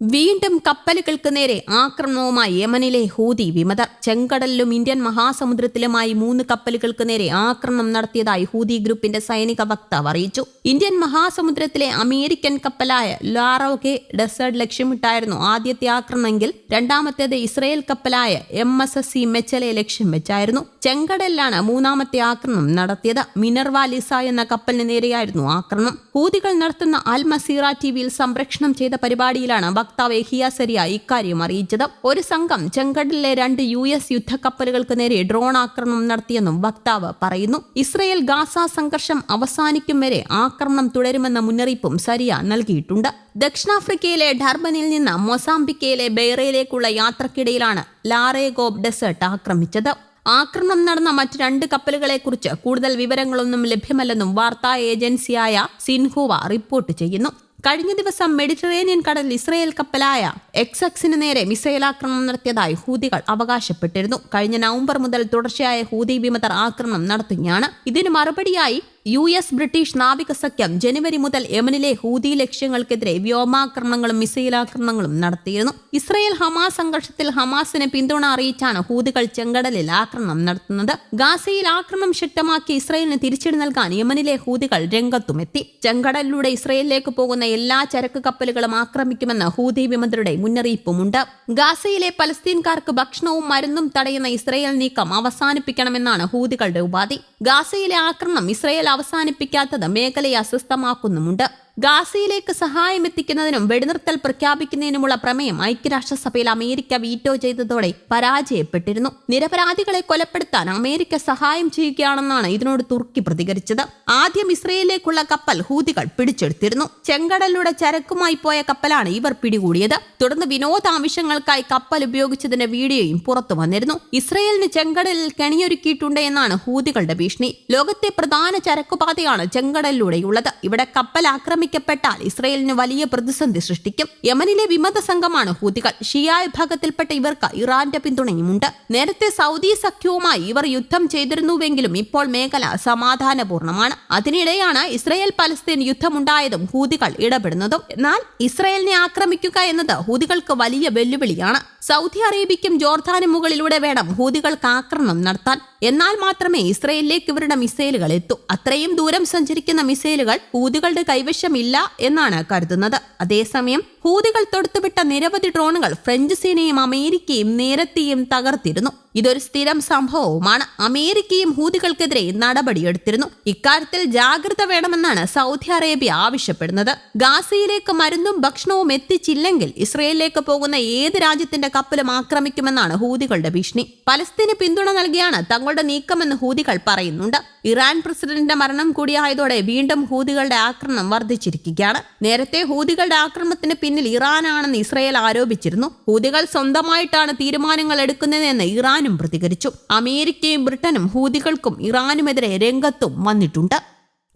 വീണ്ടും കപ്പലുകൾക്ക് നേരെ ആക്രമണവുമായി യമനിലെ ഹൂതി വിമതർ. ചെങ്കടലിലും ഇന്ത്യൻ മഹാസമുദ്രത്തിലുമായി മൂന്ന് കപ്പലുകൾക്ക് നേരെ ആക്രമണം നടത്തിയതായി ഹൂതി ഗ്രൂപ്പിന്റെ സൈനിക വക്താവ് അറിയിച്ചു. ഇന്ത്യൻ മഹാസമുദ്രത്തിലെ അമേരിക്കൻ കപ്പലായ ലാറോകെ ഡെസേർട്ട് ലക്ഷ്യമിട്ടായിരുന്നു ആദ്യത്തെ ആക്രമണമെങ്കിൽ രണ്ടാമത്തേത് ഇസ്രയേൽ കപ്പലായ എം എസ് എസ് സി മെച്ചലെ ലക്ഷ്യം വെച്ചായിരുന്നു. ചെങ്കടലിലാണ് മൂന്നാമത്തെ ആക്രമണം നടത്തിയത്. മിനർവ ലിസ എന്ന കപ്പലിന് നേരെയായിരുന്നു ആക്രമണം. ഹൂതികൾ നടത്തുന്ന അൽ മസീറ ടിവിയിൽ സംപ്രേഷണം ചെയ്ത പരിപാടിയിലാണ് വക്താവ് എഹിയ സരിയ ഇക്കാര്യം അറിയിച്ചത്. ഒരു സംഘം ചെങ്കടലിലെ രണ്ട് യു എസ് യുദ്ധക്കപ്പലുകൾക്ക് നേരെ ഡ്രോൺ ആക്രമണം നടത്തിയെന്നും വക്താവ് പറയുന്നു. ഇസ്രയേൽ ഗാസ സംഘർഷം അവസാനിക്കും വരെ ആക്രമണം തുടരുമെന്ന മുന്നറിയിപ്പും സരിയ നൽകിയിട്ടുണ്ട്. ദക്ഷിണാഫ്രിക്കയിലെ ഡർബനിൽ നിന്ന് മൊസാംബിക്കയിലെ ബെയ്റയിലേക്കുള്ള യാത്രക്കിടയിലാണ് ലാറേഗോബ് ഡെസേർട്ട് ആക്രമിച്ചത്. ആക്രമണം നടന്ന മറ്റ് രണ്ട് കപ്പലുകളെക്കുറിച്ച് കൂടുതൽ വിവരങ്ങളൊന്നും ലഭ്യമല്ലെന്നും വാർത്താ ഏജൻസിയായ സിൻഹുവ റിപ്പോർട്ട് ചെയ്യുന്നു. കഴിഞ്ഞ ദിവസം മെഡിറ്ററേനിയൻ കടലിൽ ഇസ്രയേൽ കപ്പലായ എക്സ് എക്സിന് നേരെ മിസൈൽ ആക്രമണം നടത്തിയതായി ഹൂതികൾ അവകാശപ്പെട്ടിരുന്നു. കഴിഞ്ഞ നവംബർ മുതൽ തുടർച്ചയായ ഹൂതി വിമതർ ആക്രമണം നടത്തുകയാണ്. ഇതിന് മറുപടിയായി യു എസ് ബ്രിട്ടീഷ് നാവിക സഖ്യം ജനുവരി മുതൽ യമനിലെ ഹൂതി ലക്ഷ്യങ്ങൾക്കെതിരെ വ്യോമാക്രമണങ്ങളും മിസൈലാക്രമണങ്ങളും നടത്തിയിരുന്നു. ഇസ്രയേൽ ഹമാസ് സംഘർഷത്തിൽ ഹമാസിന് പിന്തുണ അറിയിച്ചാണ് ഹൂതികൾ ചെങ്കടലിൽ ആക്രമണം നടത്തുന്നത്. ഗാസയിൽ ആക്രമണം ശക്തമാക്കി ഇസ്രയേലിന് തിരിച്ചടി നൽകാൻ യമനിലെ ഹൂതികൾ രംഗത്തുമെത്തി ചെങ്കടലിലൂടെ ഇസ്രയേലിലേക്ക് പോകുന്ന എല്ലാ ചരക്ക് കപ്പലുകളും ആക്രമിക്കുമെന്ന് ഹൂതി വിമതരുടെ മുന്നറിയിപ്പുമുണ്ട്. ഗാസയിലെ പലസ്തീൻകാർക്ക് ഭക്ഷണവും മരുന്നും തടയുന്ന ഇസ്രയേൽ നീക്കം അവസാനിപ്പിക്കണമെന്നാണ് ഹൂതികളുടെ ഉപാധി. ഗാസയിലെ ആക്രമണം ഇസ്രയേൽ അവസാനിപ്പിക്കാത്തത് മേഖലയെ അസ്വസ്ഥമാക്കുന്നുമുണ്ട് ഗാസയിലേക്ക് സഹായം എത്തിക്കുന്നതിനും വെടിനിർത്തൽ പ്രഖ്യാപിക്കുന്നതിനുമുള്ള പ്രമേയം ഐക്യരാഷ്ട്രസഭയിൽ അമേരിക്ക വീറ്റോ ചെയ്തതോടെ പരാജയപ്പെട്ടിരുന്നു. നിരപരാധികളെ കൊലപ്പെടുത്താൻ അമേരിക്ക സഹായം ചെയ്യുകയാണെന്നാണ് ഇതിനോട് തുർക്കി പ്രതികരിച്ചത്. ആദ്യം ഇസ്രയേലിലേക്കുള്ള കപ്പൽ ഹൂതികൾ പിടിച്ചെടുത്തിരുന്നു. ചെങ്കടലിലൂടെ ചരക്കുമായി പോയ കപ്പലാണ് ഇവർ പിടികൂടിയത്. തുടർന്ന് വിനോദ ആവശ്യങ്ങൾക്കായി കപ്പൽ ഉപയോഗിച്ചതിന്റെ വീഡിയോയും പുറത്തു വന്നിരുന്നു. ഇസ്രയേലിന് ചെങ്കടലിൽ കെണിയൊരുക്കിയിട്ടുണ്ട് എന്നാണ് ഹൂതികളുടെ ഭീഷണി. ലോകത്തെ പ്രധാന ചരക്കുപാതയാണ് ചെങ്കടലിലൂടെയുള്ളത്. ഇവിടെ കപ്പൽ ആക്രമിക്കപ്പെട്ടാൽ ഇസ്രയേലിന് വലിയ പ്രതിസന്ധി സൃഷ്ടിക്കും. യമനിലെ വിമത സംഘമാണ് ഹൂതികൾ. ഷിയാ വിഭാഗത്തിൽപ്പെട്ട ഇവർക്ക് ഇറാന്റെ പിന്തുണയുമുണ്ട്. നേരത്തെ സൗദി സഖ്യവുമായി ഇവർ യുദ്ധം ചെയ്തിരുന്നുവെങ്കിലും ഇപ്പോൾ മേഖല സമാധാനപൂർണമാണ് അതിനിടെയാണ് ഇസ്രയേൽ പലസ്തീൻ യുദ്ധമുണ്ടായതും ഹൂതികൾ ഇടപെടുന്നതും. എന്നാൽ ഇസ്രയേലിനെ ആക്രമിക്കുക എന്നത് ഹൂതികൾക്ക് വലിയ വെല്ലുവിളിയാണ്. സൗദി അറേബ്യയ്ക്കും ജോർദാനും മുകളിലൂടെ വേണം ഹൂതികൾക്ക് ആക്രമണം നടത്താൻ. എന്നാൽ മാത്രമേ ഇസ്രയേലിലേക്ക് ഇവരുടെ മിസൈലുകൾ എത്തൂ. അത്രയും ദൂരം സഞ്ചരിക്കുന്ന മിസൈലുകൾ ഹൂതികളുടെ കൈവശമില്ല എന്നാണ് കരുതുന്നത്. അതേസമയം ഹൂതികൾ തൊടുത്തുവിട്ട നിരവധി ഡ്രോണുകൾ ഫ്രഞ്ച് സേനയും അമേരിക്കയും നേരത്തെയും തകർത്തിരുന്നു. ഇതൊരു സ്ഥിരം സംഭവവുമാണ്. അമേരിക്കയും ഹൂതികൾക്കെതിരെ നടപടിയെടുത്തിരുന്നു. ഇക്കാര്യത്തിൽ ജാഗ്രത വേണമെന്നാണ് സൗദി അറേബ്യ ആവശ്യപ്പെടുന്നത്. ഗാസയിലേക്ക് മരുന്നും ഭക്ഷണവും എത്തിച്ചില്ലെങ്കിൽ ഇസ്രയേലിലേക്ക് പോകുന്ന ഏത് രാജ്യത്തിന്റെ കപ്പലും ആക്രമിക്കുമെന്നാണ് ഹൂതികളുടെ ഭീഷണി. പലസ്തീന് പിന്തുണ നൽകിയാണ് തങ്ങളുടെ നീക്കമെന്ന് ഹൂതികൾ പറയുന്നുണ്ട്. ഇറാൻ പ്രസിഡന്റിന്റെ മരണം കൂടിയായതോടെ വീണ്ടും ഹൂതികളുടെ ആക്രമണം വർദ്ധിച്ചിരിക്കുകയാണ്. നേരത്തെ ഹൂതികളുടെ ആക്രമണത്തിന് പിന്നിൽ ഇറാനാണെന്ന് ഇസ്രയേൽ ആരോപിച്ചിരുന്നു. ഹൂതികൾ സ്വന്തമായിട്ടാണ് തീരുമാനങ്ങൾ എടുക്കുന്നതെന്ന് ഇറാനും പ്രതികരിച്ചു. അമേരിക്കയും ബ്രിട്ടനും ഹൂതികൾക്കും ഇറാനുമെതിരെ രംഗത്തും വന്നിട്ടുണ്ട്.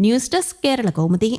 News desk Kerala Kaumudi.